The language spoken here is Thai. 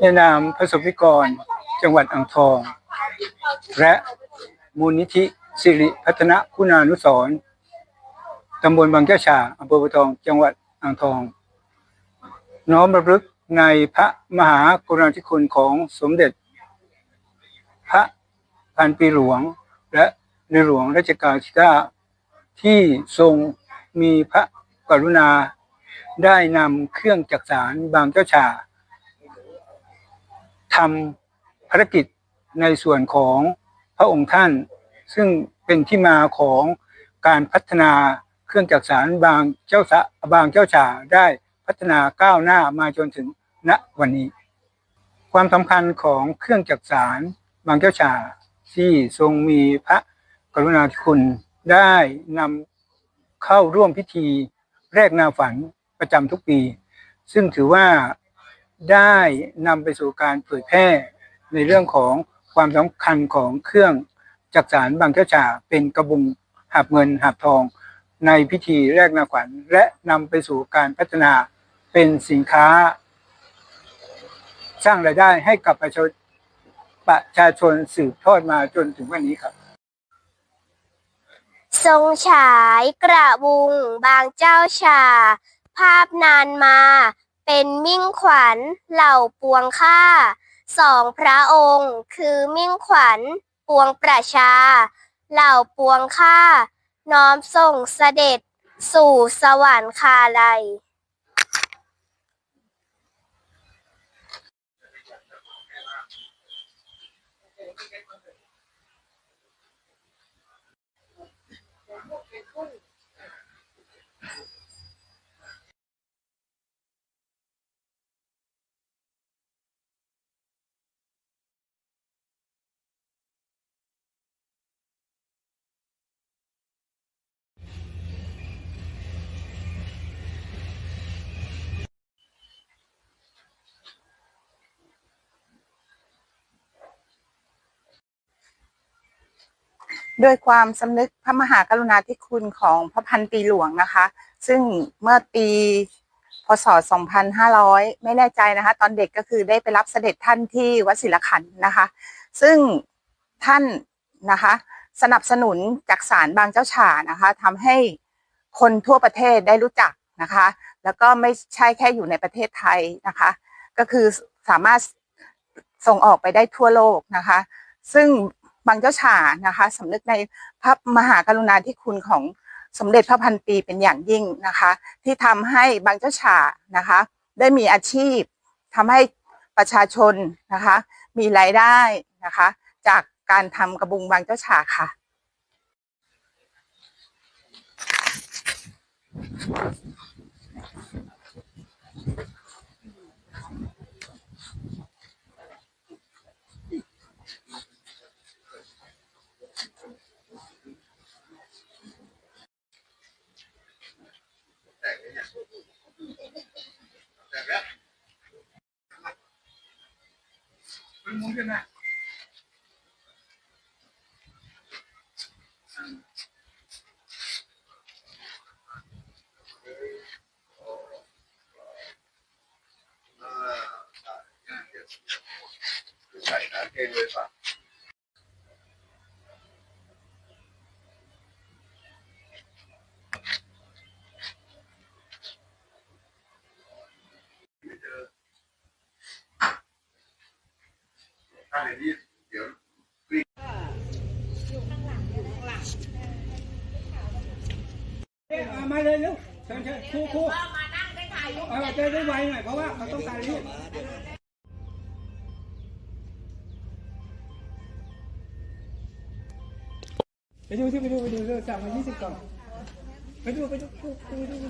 ในนามพระสมนิกร จังหวัดอ่างทอง และมูลนิธิสิริพัฒนคุณานุสร์ตำบลบางเจ้าฉาอำเภอปะทอง จังหวัดอ่างทอง น้อมรำลึกในพระมหากรุณาธิคุณของสมเด็จ พระพันปีหลวง และในหลวงรัชกาลที่เก้าที่ทรงมีพระกรุณาได้นำเครื่องจักสารบางเจ้าฉา ทำภารกิจในส่วนของพระองค์ท่าน ซึ่งเป็นที่มาของการพัฒนาเครื่องจักสารบางเจ้าสะบางเจ้าฉาได้พัฒนาก้าวหน้ามาจนถึงณวันนี้ ความสำคัญของเครื่องจักสารบางเจ้าฉาที่ทรงมีพระกรุณาธิคุณได้นำเข้าร่วมพิธีแรกนาฝันประจำทุกปี ซึ่งถือว่า ได้นำไปสู่การเผยแพร่ในเรื่องของความสำคัญของเครื่องจักสารบางเจ้าฉ่าเป็นกระบุงหับเงินหับทอง ในพิธีแรกนาขวัญ และนำไปสู่การพัฒนาเป็นสินค้า สร้างรายได้ให้กับประชาชนประชาชนสืบทอดมาจนถึงวันนี้ครับ ทรงฉายกระบุงบางเจ้าชา ภาพนานมา เป็นมิ่งขวัญเหล่าปวงข้าสองพระองค์ คือมิ่งขวัญปวงประชา เหล่าปวงข้าน้อมส่งเสด็จสู่สวรรคาลัย ด้วยความสำนึกพระมหากรุณาธิคุณของพระพันปีหลวงนะคะ ซึ่งเมื่อปีพศ 2500 ไม่แน่ใจนะคะ ตอนเด็กก็คือได้ไปรับเสด็จท่านที่วัดศิลขันนะคะ ซึ่งท่านนะคะ สนับสนุนจากสารบางเจ้าฉ่านะคะทำให้คนทั่วประเทศได้รู้จักนะคะ แล้วก็ไม่ใช่แค่อยู่ในประเทศไทยนะคะ ก็คือสามารถส่งออกไปได้ทั่วโลกนะคะ ซึ่ง บางเจ้าฉ่านะคะสำนึกในพระมหากรุณาธิคุณของสมเด็จพระพันปีเป็นอย่างยิ่งนะคะ ที่ทำให้บางเจ้าฉ่านะคะ ได้มีอาชีพทำให้ประชาชนนะคะ มีรายได้นะคะ จากการทำกระบุงบางเจ้าฉ่าค่ะ ใส่ขาเกงเล มาเลยเร็วเชิญเชิญครูครูมานั่งไปถ่ายรูปเอาได้ไวหน่อยเพราะว่ามันต้องการรูปไปดูที่ไปดูไปดูเรื่องสั่งมายี่สิบกล่องไปดูไปดูไปดูไปดู